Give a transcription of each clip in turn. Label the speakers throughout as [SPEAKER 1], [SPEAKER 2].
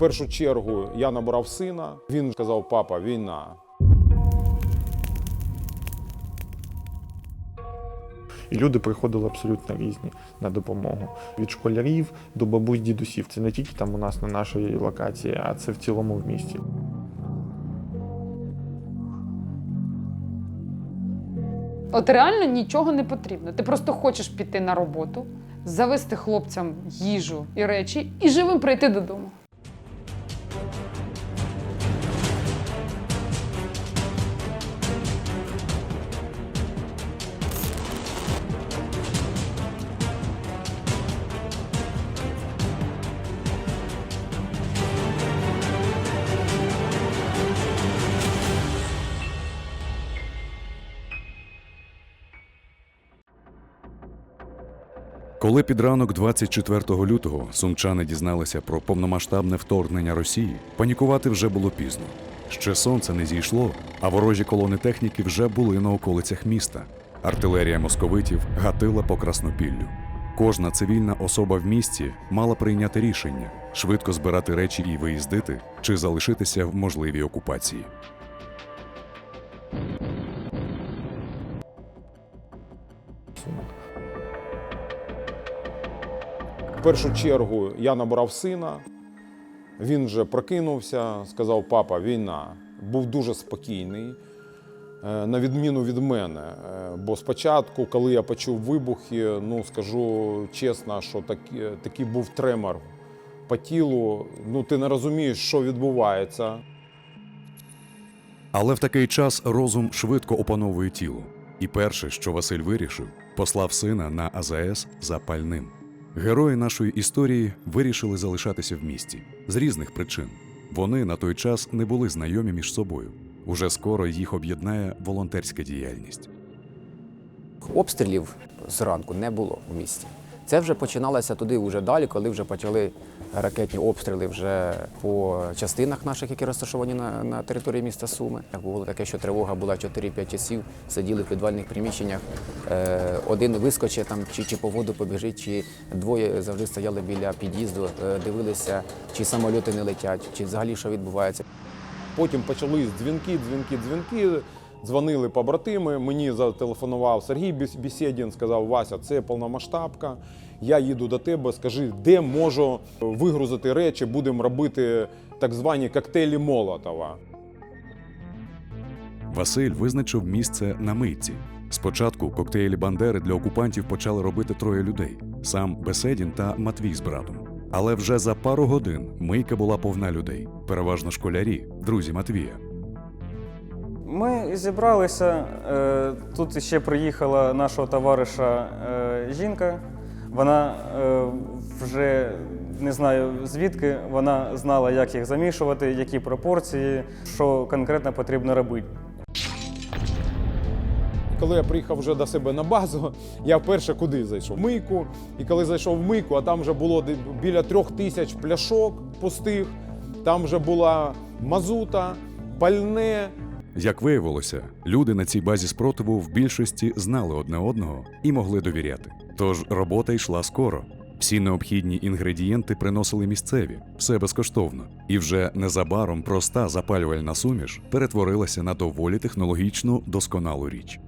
[SPEAKER 1] першу чергу я набрав сина. Він сказав: папа, війна.
[SPEAKER 2] І люди приходили абсолютно різні на допомогу. Від школярів до бабусь дідусів. Це не тільки там у нас на нашій локації, а це в цілому в місті.
[SPEAKER 3] От реально нічого не потрібно. Ти просто хочеш піти на роботу, завести хлопцям їжу і речі і живим прийти додому.
[SPEAKER 4] Коли під ранок 24 лютого сумчани дізналися про повномасштабне вторгнення Росії, панікувати вже було пізно. Ще сонце не зійшло, а ворожі колони техніки вже були на околицях міста. Артилерія московитів гатила по краснопіллю. Кожна цивільна особа в місті мала прийняти рішення швидко збирати речі і виїздити, чи залишитися в можливій окупації.
[SPEAKER 1] Першу чергу я набрав сина. Він вже прокинувся, сказав: папа, війна. Був дуже спокійний, е, на відміну від мене. Е, Бо спочатку, коли я почув вибухи, ну скажу чесно, що такі- такий був тремор по тілу. Ну ти не розумієш, що відбувається.
[SPEAKER 4] Але в такий час розум швидко опановує тіло. І перше, що Василь вирішив, послав сина на АЗС за пальним. Герої нашої історії вирішили залишатися в місті з різних причин. Вони на той час не були знайомі між собою. Уже скоро їх об'єднає волонтерська діяльність.
[SPEAKER 5] Обстрілів зранку не було в місті. Це вже починалося туди вже далі, коли вже почали ракетні обстріли вже по частинах наших, які розташовані на, на території міста Суми. Було таке, що тривога була 4-5 часів, сиділи в підвальних приміщеннях. Е, один вискочить там, чи, чи по воду побіжить, чи двоє завжди стояли біля під'їзду, е, дивилися, чи самольоти не летять, чи взагалі що відбувається.
[SPEAKER 1] Потім почались дзвінки, дзвінки, дзвінки. Дзвонили побратими. Мені зателефонував Сергій Бісєдін, сказав: Вася, це повномасштабка. Я їду до тебе. Скажи, де можу вигрузити речі, будемо робити так звані коктейлі Молотова.
[SPEAKER 4] Василь визначив місце на митці. Спочатку коктейлі Бандери для окупантів почали робити троє людей: сам Беседін та Матвій з братом. Але вже за пару годин мийка була повна людей, переважно школярі, друзі Матвія.
[SPEAKER 6] Ми зібралися. е, Тут ще приїхала нашого товариша е, жінка. Вона е, вже не знаю звідки, вона знала, як їх замішувати, які пропорції, що конкретно потрібно робити.
[SPEAKER 1] Коли я приїхав вже до себе на базу, я вперше куди зайшов? Мийку. І коли зайшов в мийку, а там вже було біля трьох тисяч пляшок пустих, там вже була мазута, пальне.
[SPEAKER 4] Як виявилося, люди на цій базі спротиву в більшості знали одне одного і могли довіряти. Тож робота йшла скоро. Всі необхідні інгредієнти приносили місцеві, все безкоштовно. І вже незабаром проста запалювальна суміш перетворилася на доволі технологічну досконалу річ.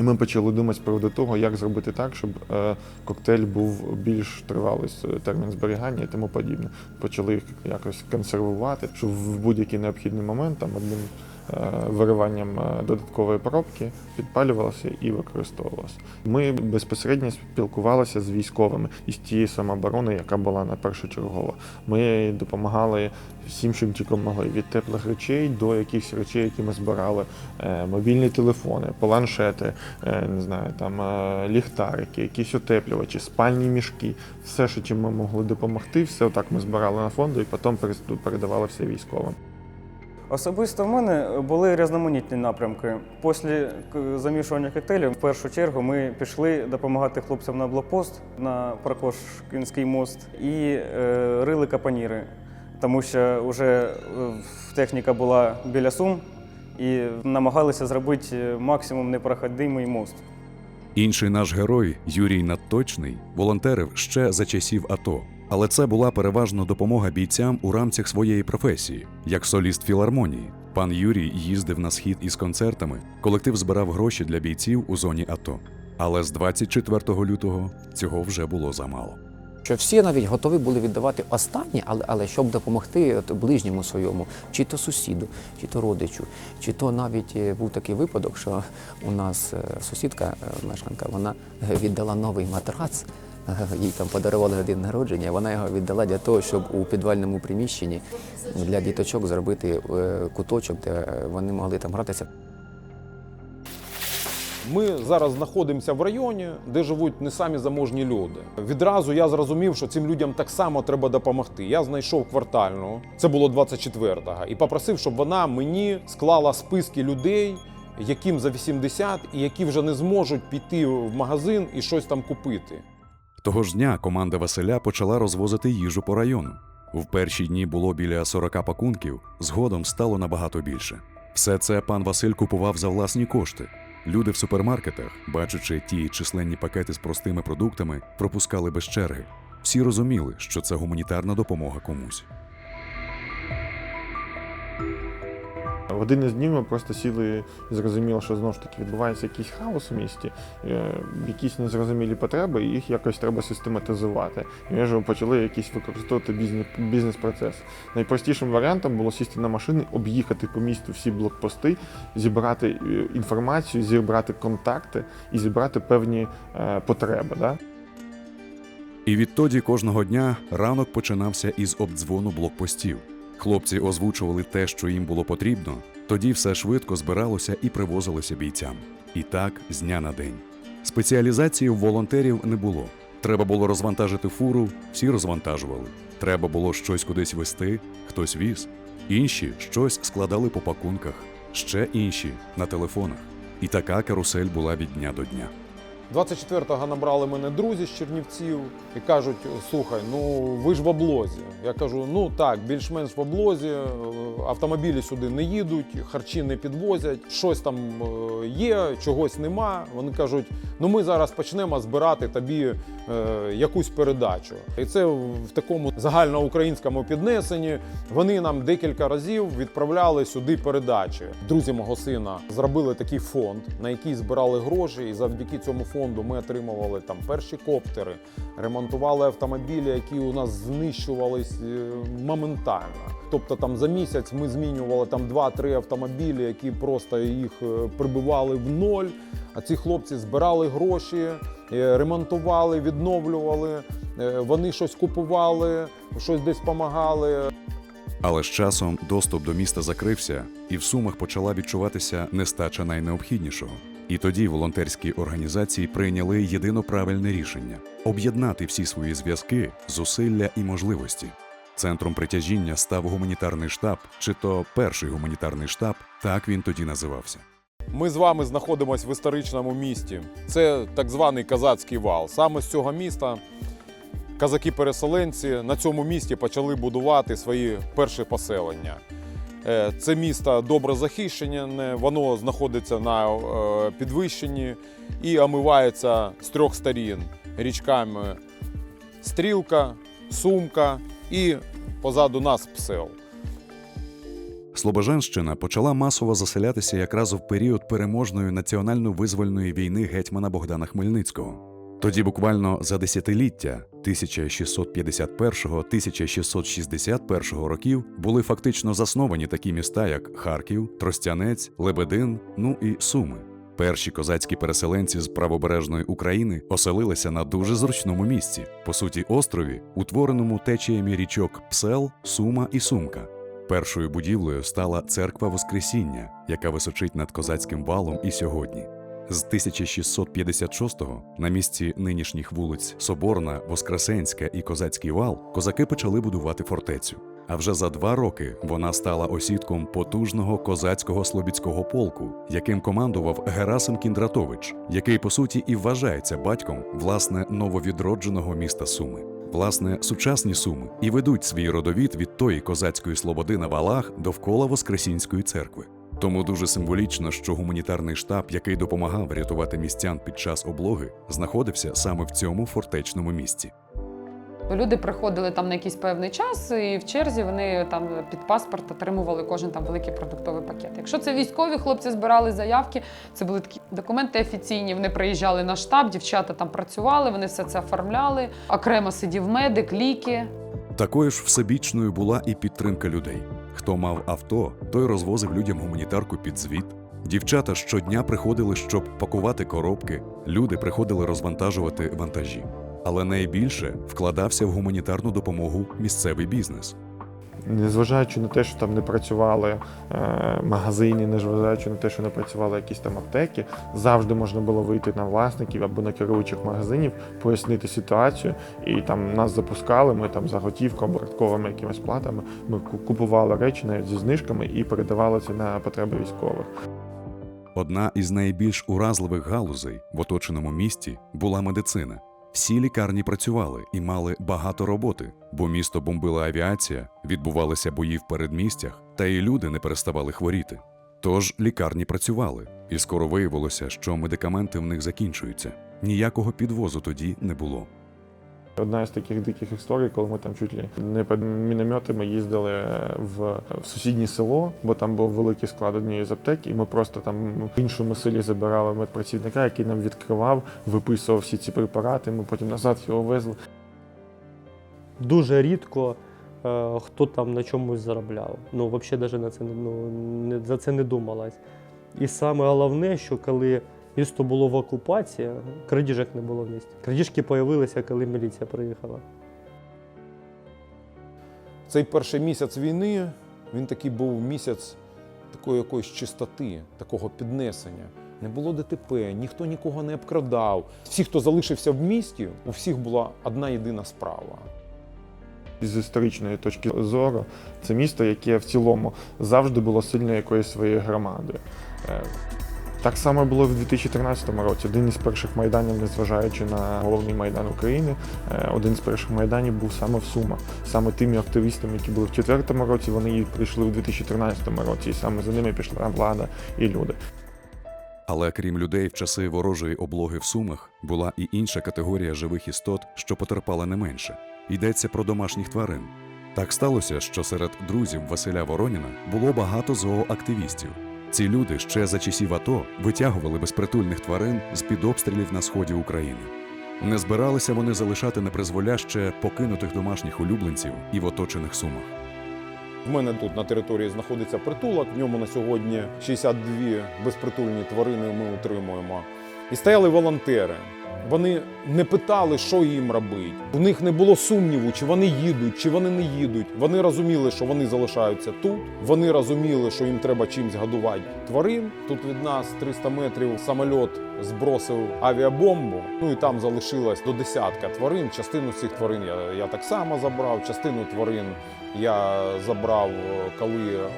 [SPEAKER 2] І ми почали думати з того, як зробити так, щоб е, коктейль був більш тривалий термін зберігання і тому подібне. Почали їх якось консервувати, щоб в будь-який необхідний момент там одним вириванням е, додаткової пробки підпалювалося і використовувалося. Ми безпосередньо спілкувалися з військовими із тієї самооборони, яка була на першочергово. Ми допомагали всім, чим тільки могли, від теплих речей до якихось речей, які ми збирали, е, мобільні телефони, планшети, е, не знаю, там е, ліхтарики, якісь утеплювачі, спальні мішки, все, що чим ми могли допомогти, все отак ми збирали на фонду і потім передавали все військовим.
[SPEAKER 6] Особисто в мене були різноманітні напрямки. Після замішування коктейлів, в першу чергу, ми пішли допомагати хлопцям на блокпост на Прокошкінський мост і е, рили капаніри, тому що вже техніка була біля сум і намагалися зробити е, максимум непроходимий мост.
[SPEAKER 4] Інший наш герой Юрій Надточний волонтерив ще за часів АТО. Але це була переважно допомога бійцям у рамках своєї професії, як соліст філармонії. Пан Юрій їздив на схід із концертами, колектив збирав гроші для бійців у зоні АТО. Але з 24 лютого цього вже було замало.
[SPEAKER 5] Що всі навіть готові були віддавати останнє, але, але щоб допомогти ближньому своєму, чи то сусіду, чи то родичу, чи то навіть е, був такий випадок, що у нас е, сусідка, е, мешканка, вона віддала новий матрац. Їй там подарували день народження. Вона його віддала для того, щоб у підвальному приміщенні для діточок зробити е, куточок, де вони могли там гратися.
[SPEAKER 1] Ми зараз знаходимося в районі, де живуть не самі заможні люди. Відразу я зрозумів, що цим людям так само треба допомогти. Я знайшов квартальну, це було 24-го, і попросив, щоб вона мені склала списки людей, яким за 80 і які вже не зможуть піти в магазин і щось там купити.
[SPEAKER 4] Того ж дня команда Василя почала розвозити їжу по району. В перші дні було біля 40 пакунків, згодом стало набагато більше. Все це пан Василь купував за власні кошти. Люди в супермаркетах, бачачи ті численні пакети з простими продуктами, пропускали без черги. Всі розуміли, що це гуманітарна допомога комусь.
[SPEAKER 2] В один із днів ми просто сіли і зрозуміли, що знову ж таки відбувається якийсь хаос у місті, е, якісь незрозумілі потреби, і їх якось треба систематизувати. І ми вже почали якийсь використовувати бізнес, бізнес-процес. Найпростішим варіантом було сісти на машини, об'їхати по місту всі блокпости, зібрати е, інформацію, зібрати контакти і зібрати певні е, потреби. Да?
[SPEAKER 4] І відтоді кожного дня ранок починався із обдзвону блокпостів. Хлопці озвучували те, що їм було потрібно, тоді все швидко збиралося і привозилося бійцям. І так з дня на день. Спеціалізації у волонтерів не було. Треба було розвантажити фуру, всі розвантажували. Треба було щось кудись вести, хтось віз. Інші щось складали по пакунках, ще інші на телефонах. І така карусель була від дня до дня.
[SPEAKER 1] 24-го набрали мене друзі з Чернівців і кажуть: слухай, ну ви ж в облозі. Я кажу, ну так, більш-менш в облозі, е, автомобілі сюди не їдуть, харчі не підвозять, щось там е, є, чогось нема. Вони кажуть, ну ми зараз почнемо збирати тобі е, якусь передачу. І це в такому загальноукраїнському піднесенні. Вони нам декілька разів відправляли сюди передачі. Друзі мого сина зробили такий фонд, на який збирали гроші, і завдяки цьому фонду ми отримували там перші коптери, ремонтували автомобілі, які у нас знищувались е, моментально. Тобто там за місяць ми змінювали там 2-3 автомобілі, які просто їх е, прибивали в ноль. А ці хлопці збирали гроші, е, ремонтували, відновлювали. Вони щось купували, щось десь допомагали.
[SPEAKER 4] Але з часом доступ до міста закрився, і в Сумах почала відчуватися нестача найнеобхіднішого. І тоді волонтерські організації прийняли єдино правильне рішення об'єднати всі свої зв'язки, зусилля і можливості. Центром притяжіння став гуманітарний штаб, чи то перший гуманітарний штаб, так він тоді називався.
[SPEAKER 1] Ми з вами знаходимося в історичному місті. Це так званий казацький вал. Саме з цього міста казаки-переселенці на цьому місті почали будувати свої перші поселення. Е, Це місто добре захищене, воно знаходиться на е, підвищенні і омивається з трьох сторін річками Стрілка, Сумка і позаду нас Псел.
[SPEAKER 4] Слобожанщина почала масово заселятися якраз в період переможної національно-визвольної війни гетьмана Богдана Хмельницького. Тоді буквально за десятиліття 1651-1661 років були фактично засновані такі міста, як Харків, Тростянець, Лебедин, ну і Суми. Перші козацькі переселенці з правобережної України оселилися на дуже зручному місці, по суті, острові, утвореному течіями річок Псел, Сума і Сумка. Першою будівлею стала церква Воскресіння, яка височить над козацьким валом і сьогодні. З 1656-го на місці нинішніх вулиць Соборна, Воскресенська і Козацький вал козаки почали будувати фортецю. А вже за два роки вона стала осідком потужного козацького слобідського полку, яким командував Герасим Кіндратович, який по суті і вважається батьком власне нововідродженого міста Суми. Власне, сучасні суми і ведуть свій родовід від тої козацької слободи на валах довкола Воскресінської церкви. Тому дуже символічно, що гуманітарний штаб, який допомагав рятувати містян під час облоги, знаходився саме в цьому фортечному місці.
[SPEAKER 3] Люди приходили там на якийсь певний час, і в черзі вони там під паспорт отримували кожен там великий продуктовий пакет. Якщо це військові, хлопці збирали заявки, це були такі документи офіційні. Вони приїжджали на штаб, дівчата там працювали, вони все це оформляли. Окремо сидів медик, ліки.
[SPEAKER 4] Такою ж всебічною була і підтримка людей. Хто мав авто, той розвозив людям гуманітарку під звіт. Дівчата щодня приходили, щоб пакувати коробки, люди приходили розвантажувати вантажі. Але найбільше вкладався в гуманітарну допомогу місцевий бізнес.
[SPEAKER 2] Незважаючи на те, що там не працювали е, магазини, незважаючи на те, що не працювали якісь там аптеки, завжди можна було вийти на власників або на керуючих магазинів, пояснити ситуацію. І там нас запускали. Ми там за готівку, оборотковими якимись платами. Ми купували речі навіть зі знижками і передавали це на потреби військових.
[SPEAKER 4] Одна із найбільш уразливих галузей в оточеному місті була медицина. Всі лікарні працювали і мали багато роботи, бо місто бомбила авіація, відбувалися бої в передмістях, та і люди не переставали хворіти. Тож лікарні працювали, і скоро виявилося, що медикаменти в них закінчуються. Ніякого підвозу тоді не було.
[SPEAKER 2] Одна з таких диких історій, коли ми там чуть ли не під мінометами їздили в, сусіднє село, бо там був великий склад однієї з аптек, і ми просто там в іншому селі забирали медпрацівника, який нам відкривав, виписував всі ці препарати. Ми потім назад його везли.
[SPEAKER 7] Дуже рідко е, хто там на чомусь заробляв. Ну, взагалі навіть на це, ну, за це не думалось. І саме головне, що коли місто було в окупації, крадіжок не було в місті. Крадіжки з'явилися, коли міліція приїхала.
[SPEAKER 1] Цей перший місяць війни він такий був місяць такої якоїсь чистоти, такого піднесення. Не було ДТП, ніхто нікого не обкрадав. Всі, хто залишився в місті, у всіх була одна єдина справа.
[SPEAKER 2] З історичної точки зору, це місто, яке в цілому завжди було сильною якоюсь своєю громадою. Так само було в 2013 році. Один із перших майданів, незважаючи на головний майдан України, е, один з перших майданів був саме в Сумах. Саме тими активістами, які були в 2004 році, вони і прийшли в 2013 році, і саме за ними пішла влада і люди.
[SPEAKER 4] Але крім людей, в часи ворожої облоги в Сумах була і інша категорія живих істот, що потерпала не менше. Йдеться про домашніх тварин. Так сталося, що серед друзів Василя Вороніна було багато зооактивістів. Ці люди ще за часів АТО витягували безпритульних тварин з під обстрілів на сході України. Не збиралися вони залишати непризволяще покинутих домашніх улюбленців і в оточених сумах.
[SPEAKER 1] В мене тут на території знаходиться притулок. В ньому на сьогодні 62 безпритульні тварини ми утримуємо. І стояли волонтери. Вони не питали, що їм робити. У них не було сумніву, чи вони їдуть, чи вони не їдуть. Вони розуміли, що вони залишаються тут. Вони розуміли, що їм треба чимось годувати тварин. Тут від нас 300 метрів самольот збросив авіабомбу. Ну і там залишилось до десятка тварин. Частину цих тварин я, я так само забрав, частину тварин я забрав, е, коли е,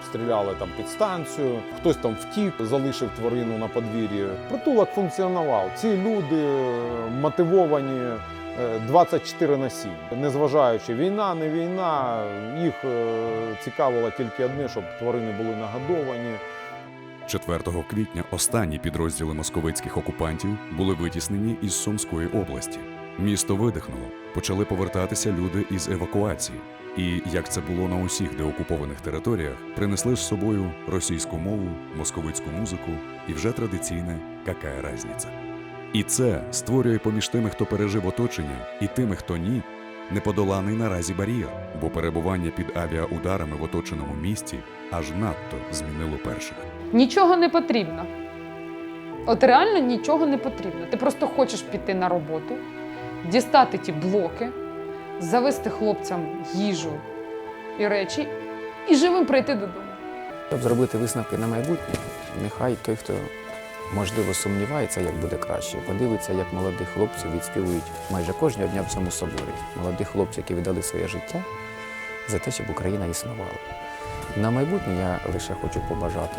[SPEAKER 1] обстріляли там підстанцію. Хтось там втік, залишив тварину на подвір'ї. Притулок функціонував. Ці люди е, мотивовані. е, 24 на 7. Незважаючи війна, не війна, їх е, цікавило тільки одне, щоб тварини були нагодовані.
[SPEAKER 4] 4 квітня останні підрозділи московицьких окупантів були витіснені із Сумської області. Місто видихнуло, почали повертатися люди із евакуації. І, як це було на усіх деокупованих територіях, принесли з собою російську мову, московицьку музику і вже традиційне «какая разниця». І це створює поміж тими, хто пережив оточення, і тими, хто ні, неподоланий наразі бар'єр, бо перебування під авіаударами в оточеному місті аж надто змінило перших.
[SPEAKER 3] Нічого не потрібно. От реально нічого не потрібно. Ти просто хочеш піти на роботу, дістати ті блоки, завести хлопцям їжу і речі, і живим прийти додому.
[SPEAKER 5] Щоб зробити висновки на майбутнє, нехай той, хто можливо сумнівається, як буде краще, подивиться, як молоді хлопці відспівують майже кожного дня в цьому соборі. Молоді хлопці, які віддали своє життя за те, щоб Україна існувала. На майбутнє я лише хочу побажати.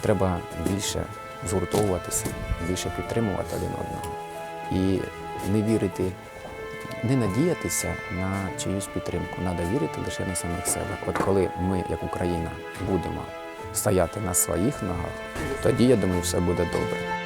[SPEAKER 5] Треба більше згуртовуватися, більше підтримувати один одного і не вірити, не надіятися на чиюсь підтримку. Треба вірити лише на самих себе. От коли ми, як Україна, будемо стояти на своїх ногах, тоді я думаю, все буде добре.